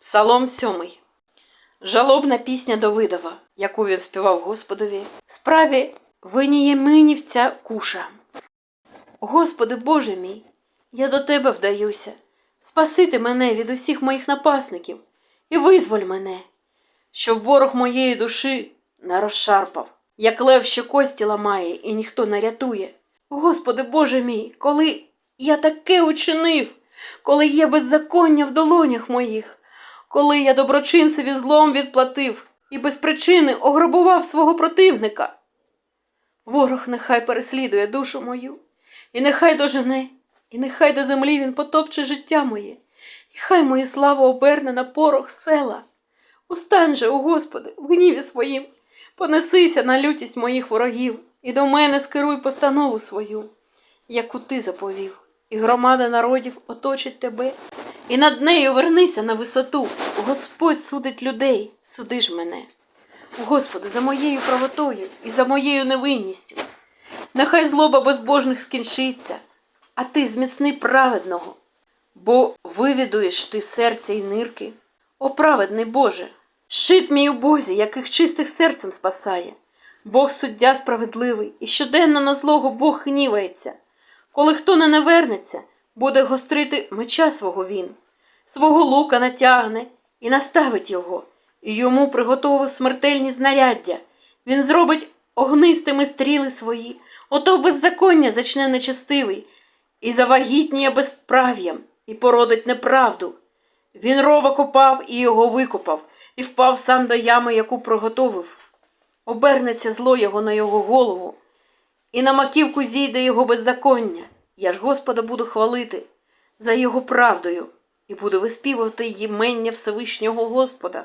Псалом сьомий. Жалобна пісня Давидова, яку він співав Господові, в справі Венієминівця Куша. Господи Боже мій, я до Тебе вдаюся. Спасити мене від усіх моїх напасників і визволь мене, щоб ворог моєї душі не розшарпав, як лев, що кості ламає, і ніхто не рятує. Господи Боже мій, коли я таке учинив, коли є беззаконня в долонях моїх, коли я доброчинцеві злом відплатив і без причини ограбував свого противника. Ворог нехай переслідує душу мою, і нехай дожене, і нехай до землі він потопче життя моє, і хай моє слава оберне на порох села. Устань же, о Господи, в гніві своїм, понесися на лютість моїх ворогів, і до мене скеруй постанову свою, яку ти заповів, і громада народів оточить тебе, і над нею вернися на висоту. Господь судить людей, суди ж мене. Господи, за моєю правотою і за моєю невинністю. Нехай злоба безбожних скінчиться, а ти зміцни праведного, бо вивідуєш ти серця й нирки. О праведний Боже, щит мій у Бозі, яких чистих серцем спасає. Бог суддя справедливий, і щоденно на злого Бог гнівається. Коли хто не навернеться, буде гострити меча свого він, свого лука натягне і наставить його, і йому приготовив смертельні знаряддя. Він зробить огнистими стріли свої, ото беззаконня зачне нечестивий, і завагітніє безправ'ям, і породить неправду. Він рова копав і його викопав, і впав сам до ями, яку приготовив. Обернеться зло його на його голову, і на маківку зійде його беззаконня. Я ж Господа буду хвалити за його правдою і буду виспівувати ймення Всевишнього Господа.